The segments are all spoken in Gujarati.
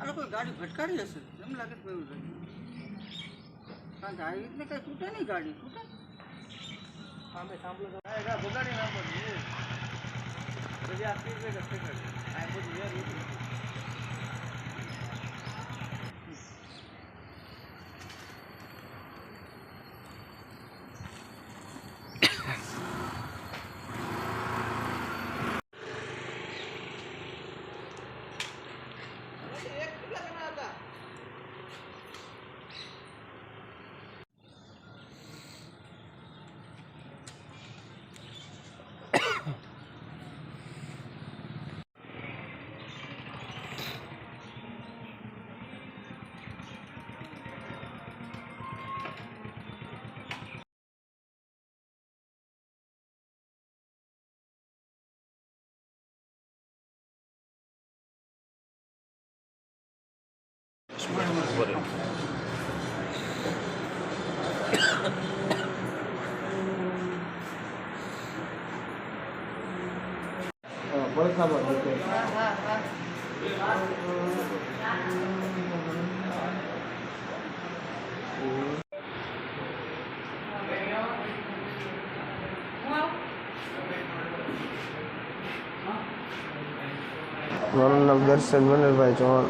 આ લોકો ગાડી ભટકાડી હશે. એમ લાગે છે એવું કારણ કે આવી રીતને કઈ તૂટે નહીં ગાડી, તૂટે? સામે સાંભળો બગાડી છો. પછી આ સ્પીડ છે. કાંઈ. આ બધું. મૂકે મારું નામ દર્શન મનોહરભાઈ ચૌહાણ.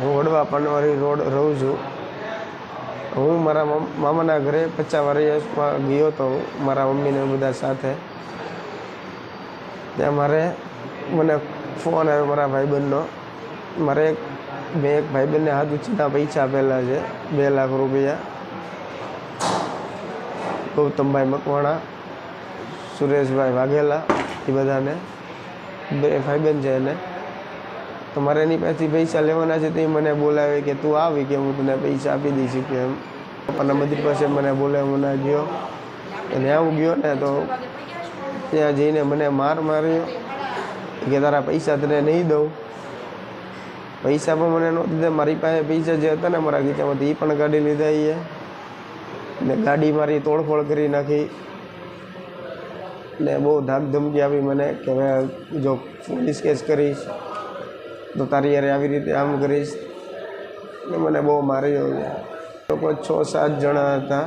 હું વડવા પનવારી રોડ રહું છું. હું મારા મામાના ઘરે પચાસ વર્ષમાં ગયો હતો મારા મમ્મીને બધા સાથે. ત્યાં મારે મને ફોન આવ્યો મારા ભાઈબંધનો. મારે એક, મેં એક ભાઈબંધને હાથ ઉછીના પૈસા આપેલા છે, બે લાખ રૂપિયા. ગૌતમભાઈ મકવાણા, સુરેશભાઈ વાઘેલા, એ બધાને. બે ભાઈબંધ છે એને. તો મારે એની પાસેથી પૈસા લેવાના છે તો મને બોલાવે કે તું આવી કે હું તને પૈસા આપી દઈશ કે એમ. પપ્પાના મંદિર પાસે મને બોલાવ્યો ના ગયો. અને હું ગયો ને તો ત્યાં જઈને મને માર માર્યો કે તારા પૈસા તને નહીં દઉં. પૈસા પણ મને નહોતી દીધા. મારી પાસે પૈસા જે હતા ને મારા ખીચામાંથી, એ પણ કાઢી લીધા એ. ને ગાડી મારી તોડફોડ કરી નાખી. ને બહુ ધાક ધમકી આપી મને કે હવે જો પોલીસ કેસ કરીશ. તો તારી યારે આવી રીતે આમ કરીશ. ને મને બહુ માર્યો લોકો છ, સાત જણા હતા.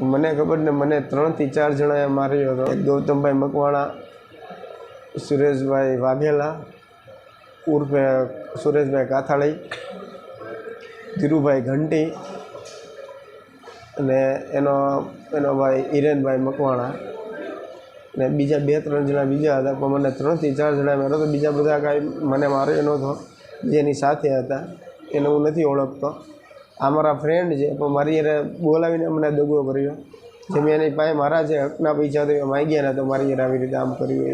મને ખબર ને મને ત્રણથી ચાર જણાએ માર્યો હતો. ગૌતમભાઈ મકવાણા, સુરેશભાઈ વાઘેલા, ઉર્ફે સુરેશભાઈ કાથાળી, ધીરુભાઈ ઘંટી અને એનો એનો ભાઈ હિરેનભાઈ મકવાણા. ને બીજા બે ત્રણ જણા બીજા હતા, પણ મને ત્રણથી ચાર જણા મેળો તો બીજા બધા કાંઈ મને માર્યો નહોતો, જેની સાથે હતા, એને હું નથી ઓળખતો. આ મારા ફ્રેન્ડ છે, પણ મારી એને બોલાવીને મને દગો કર્યો. જે મેં એની પાસે મારા જે હકના પૈસા તો એ માગ્યા ને તો મારી એને આવી રીતે આમ કર્યું. એ